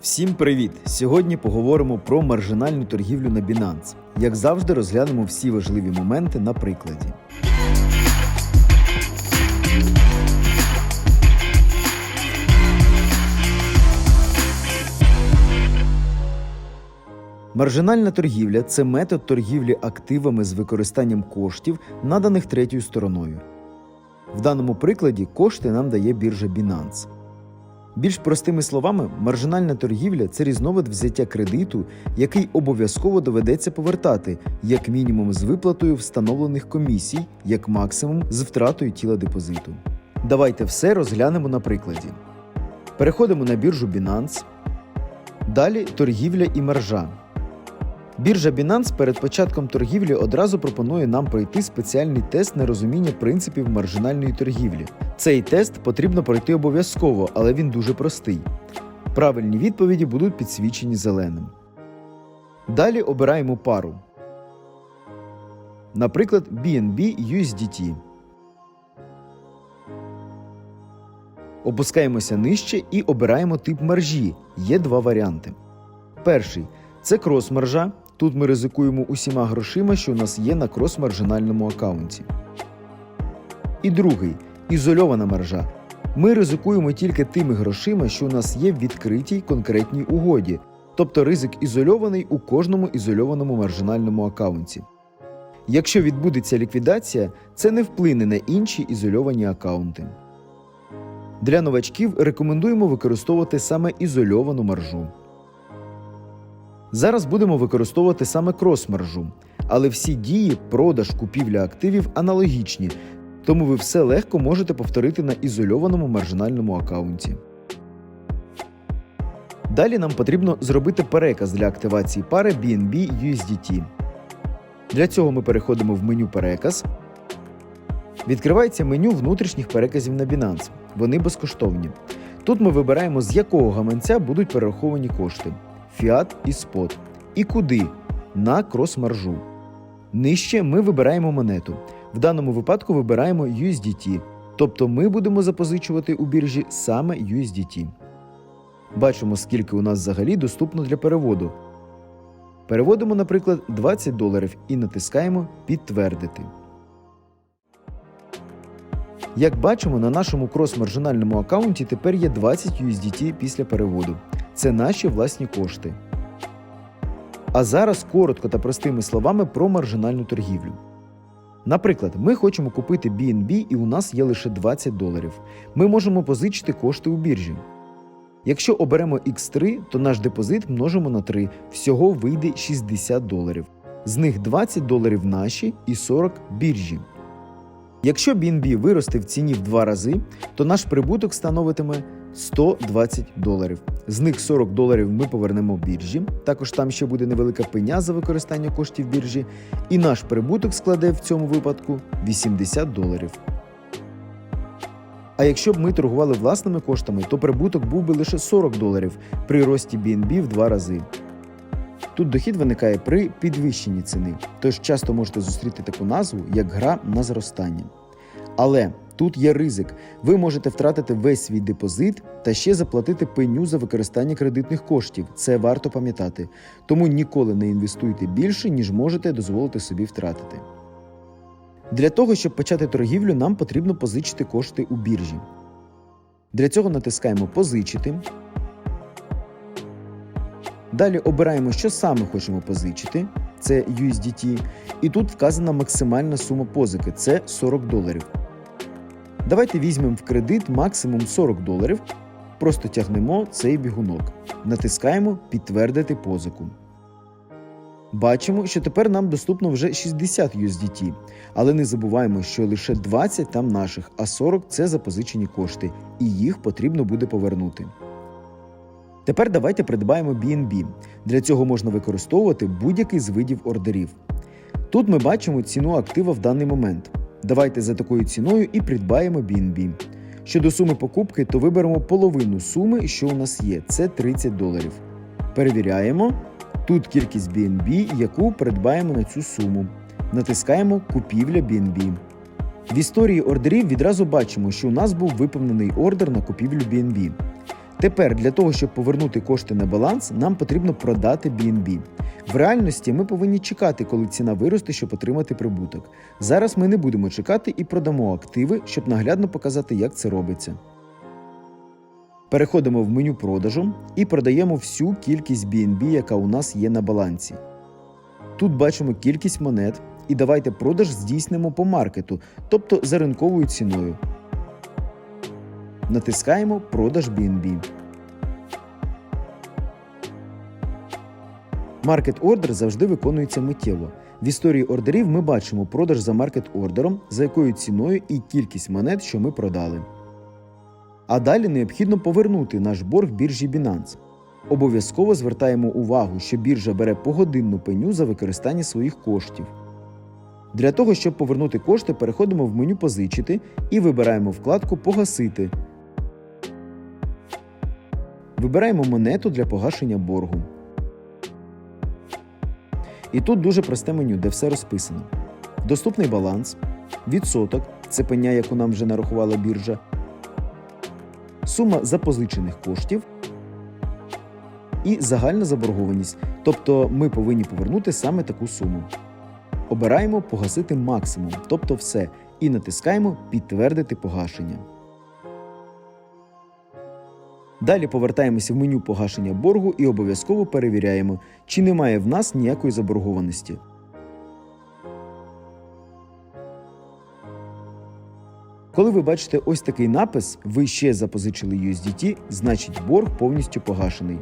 Всім привіт! Сьогодні поговоримо про маржинальну торгівлю на Binance. Як завжди, розглянемо всі важливі моменти на прикладі. Маржинальна торгівля це метод торгівлі активами з використанням коштів, наданих третьою стороною. В даному прикладі кошти нам дає біржа Binance. Більш простими словами, маржинальна торгівля це різновид взяття кредиту, який обов'язково доведеться повертати, як мінімум з виплатою встановлених комісій, як максимум з втратою тіла депозиту. Давайте все розглянемо на прикладі. Переходимо на біржу Binance. Далі торгівля і маржа. Біржа Binance перед початком торгівлі одразу пропонує нам пройти спеціальний тест на розуміння принципів маржинальної торгівлі. Цей тест потрібно пройти обов'язково, але він дуже простий. Правильні відповіді будуть підсвічені зеленим. Далі обираємо пару. Наприклад, BNB USDT. Опускаємося нижче і обираємо тип маржі. Є два варіанти. Перший це крос-маржа. Тут ми ризикуємо усіма грошима, що у нас є на крос-маржинальному аккаунті. І другий ізольована маржа. Ми ризикуємо тільки тими грошима, що у нас є в відкритій конкретній угоді, тобто ризик ізольований у кожному ізольованому маржинальному аккаунті. Якщо відбудеться ліквідація, це не вплине на інші ізольовані аккаунти. Для новачків рекомендуємо використовувати саме ізольовану маржу. Зараз будемо використовувати саме крос-маржу, але всі дії, продаж, купівля активів аналогічні, тому ви все легко можете повторити на ізольованому маржинальному аккаунті. Далі нам потрібно зробити переказ для активації пари BNB USDT. Для цього ми переходимо в меню Переказ. Відкривається меню внутрішніх переказів на Binance. Вони безкоштовні. Тут ми вибираємо, з якого гаманця будуть перераховані кошти фіат і спот. І куди? На крос-маржу. Нижче ми вибираємо монету. В даному випадку вибираємо USDT, тобто ми будемо запозичувати у біржі саме USDT. Бачимо, скільки у нас взагалі доступно для переводу. Переводимо, наприклад, 20 доларів і натискаємо Підтвердити. Як бачимо, на нашому крос-маржинальному аккаунті тепер є 20 USDT після переводу. Це наші власні кошти. А зараз коротко та простими словами про маржинальну торгівлю. Наприклад, ми хочемо купити BNB і у нас є лише 20 доларів. Ми можемо позичити кошти у біржі. Якщо оберемо X3, то наш депозит множимо на 3, всього вийде 60 доларів. З них 20 доларів наші і 40 біржі. Якщо BNB виросте в ціні в два рази, то наш прибуток становитиме 120 доларів. З них 40 доларів ми повернемо біржі. Також там ще буде невелика пеня за використання коштів біржі. І наш прибуток складе в цьому випадку 80 доларів. А якщо б ми торгували власними коштами, то прибуток був би лише 40 доларів при рості BNB в два рази. Тут дохід виникає при підвищенні ціни, тож часто можете зустріти таку назву як гра на зростання. Але тут є ризик. Ви можете втратити весь свій депозит та ще заплатити пеню за використання кредитних коштів. Це варто пам'ятати. Тому ніколи не інвестуйте більше, ніж можете дозволити собі втратити. Для того, щоб почати торгівлю, нам потрібно позичити кошти у біржі. Для цього натискаємо Позичити. Далі обираємо, що саме хочемо позичити. Це USDT. І тут вказана максимальна сума позики це 40 доларів. Давайте візьмемо в кредит максимум 40 доларів. Просто тягнемо цей бігунок. Натискаємо Підтвердити позику. Бачимо, що тепер нам доступно вже 60 USDT, але не забуваємо, що лише 20 там наших, а 40 це запозичені кошти, і їх потрібно буде повернути. Тепер давайте придбаємо BNB. Для цього можна використовувати будь-який з видів ордерів. Тут ми бачимо ціну актива в даний момент. Давайте за такою ціною і придбаємо BNB. Щодо суми покупки, то виберемо половину суми, що у нас є, це 30 доларів. Перевіряємо. Тут кількість BNB, яку придбаємо на цю суму. Натискаємо Купівля BNB. В історії ордерів відразу бачимо, що у нас був виповнений ордер на купівлю BNB. Тепер для того, щоб повернути кошти на баланс, нам потрібно продати BNB. В реальності ми повинні чекати, коли ціна виросте, щоб отримати прибуток. Зараз ми не будемо чекати і продамо активи, щоб наглядно показати, як це робиться. Переходимо в меню продажу і продаємо всю кількість BNB, яка у нас є на балансі. Тут бачимо кількість монет, і давайте продаж здійснимо по маркету, тобто за ринковою ціною. Натискаємо Продаж BNB. Маркет ордер завжди виконується миттєво. В історії ордерів ми бачимо продаж за маркет ордером, за якою ціною і кількість монет, що ми продали. А далі необхідно повернути наш борг біржі Binance. Обов'язково звертаємо увагу, що біржа бере погодинну пеню за використання своїх коштів. Для того, щоб повернути кошти, переходимо в меню Позичити і вибираємо вкладку Погасити. Вибираємо монету для погашення боргу. І тут дуже просте меню, де все розписано. Доступний баланс, відсоток це пеня, яку нам вже нарахувала біржа, сума запозичених коштів і загальна заборгованість. Тобто ми повинні повернути саме таку суму. Обираємо погасити максимум, тобто все, і натискаємо Підтвердити погашення. Далі повертаємося в меню погашення боргу і обов'язково перевіряємо, чи немає в нас ніякої заборгованості. Коли ви бачите ось такий напис, ви ще запозичили USDT, значить борг повністю погашений.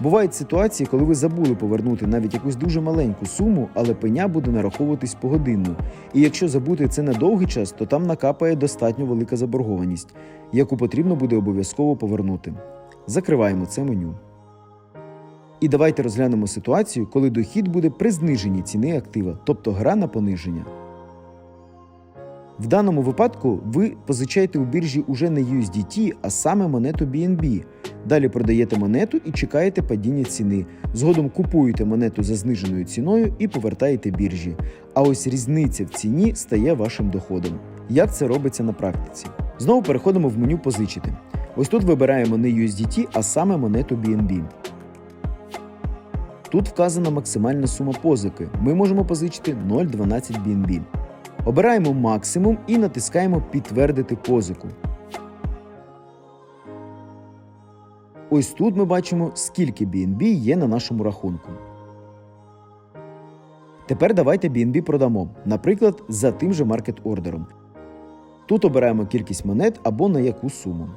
Бувають ситуації, коли ви забули повернути навіть якусь дуже маленьку суму, але пеня буде нараховуватись погодинно. І якщо забути це на довгий час, то там накапає достатньо велика заборгованість, яку потрібно буде обов'язково повернути. Закриваємо це меню. І давайте розглянемо ситуацію, коли дохід буде при зниженні ціни актива, тобто гра на пониження. В даному випадку ви позичаєте у біржі уже не USDT, а саме монету BNB. Далі продаєте монету і чекаєте падіння ціни. Згодом купуєте монету за зниженою ціною і повертаєте біржі. А ось різниця в ціні стає вашим доходом. Як це робиться на практиці? Знову переходимо в меню Позичити. Ось тут вибираємо не USDT, а саме монету BNB. Тут вказана максимальна сума позики. Ми можемо позичити 0,12 BNB. Обираємо максимум і натискаємо Підтвердити позику. Ось тут ми бачимо, скільки BNB є на нашому рахунку. Тепер давайте BNB продамо, наприклад, за тим же маркет ордером. Тут обираємо кількість монет або на яку суму.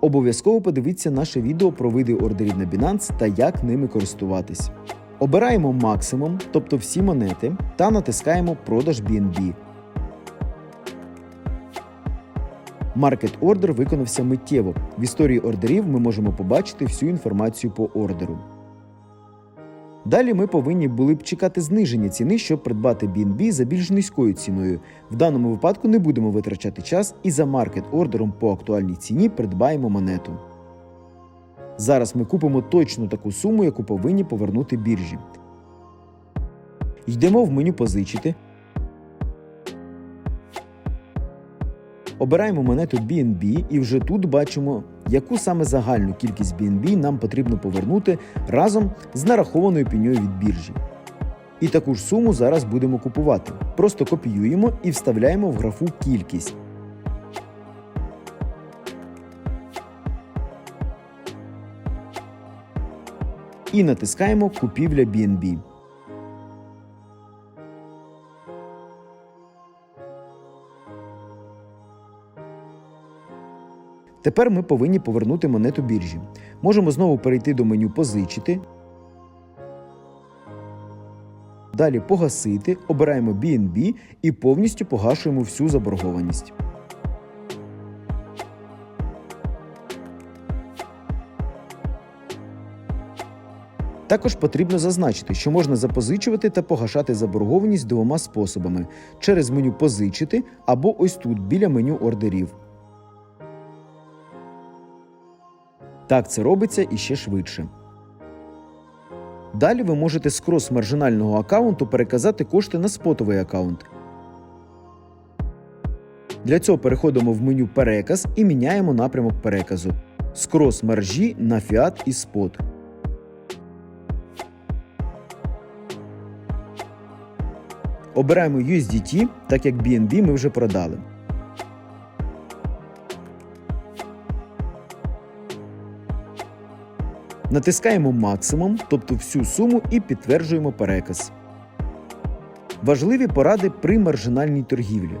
Обов'язково подивіться наше відео про види ордерів на Binance та як ними користуватись. Обираємо максимум, тобто всі монети, та натискаємо Продаж BNB. Маркет ордер виконався миттєво. В історії ордерів ми можемо побачити всю інформацію по ордеру. Далі ми повинні були б чекати зниження ціни, щоб придбати BNB за більш низькою ціною. В даному випадку не будемо витрачати час і за маркет ордером по актуальній ціні придбаємо монету. Зараз ми купимо точно таку суму, яку повинні повернути біржі. Йдемо в меню Позичити. Обираємо монету BNB і вже тут бачимо, яку саме загальну кількість BNB нам потрібно повернути разом з нарахованою пеньою від біржі. І таку ж суму зараз будемо купувати. Просто копіюємо і вставляємо в графу кількість. І натискаємо Купівля BNB. Тепер ми повинні повернути монету біржі. Можемо знову перейти до меню Позичити. Далі погасити, обираємо BNB і повністю погашуємо всю заборгованість. Також потрібно зазначити, що можна запозичувати та погашати заборгованість двома способами: через меню Позичити або ось тут біля меню ордерів. Так це робиться і ще швидше. Далі ви можете з крос-маржинального аккаунту переказати кошти на спотовий аккаунт. Для цього переходимо в меню Переказ і міняємо напрямок переказу з крос маржі на фіат і спот. Обираємо USDT, так як BNB ми вже продали. Натискаємо максимум, тобто всю суму, і підтверджуємо переказ. Важливі поради при маржинальній торгівлі.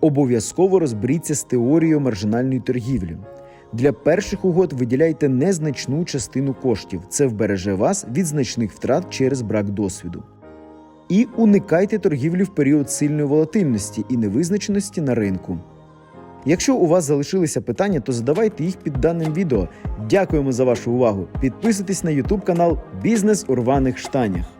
Обов'язково розберіться з теорією маржинальної торгівлі. Для перших угод виділяйте незначну частину коштів. Це вбереже вас від значних втрат через брак досвіду. І уникайте торгівлі в період сильної волатильності і невизначеності на ринку. Якщо у вас залишилися питання, то задавайте їх під даним відео. Дякуємо за вашу увагу. Підписуйтесь на YouTube канал Бізнес у рваних штанях.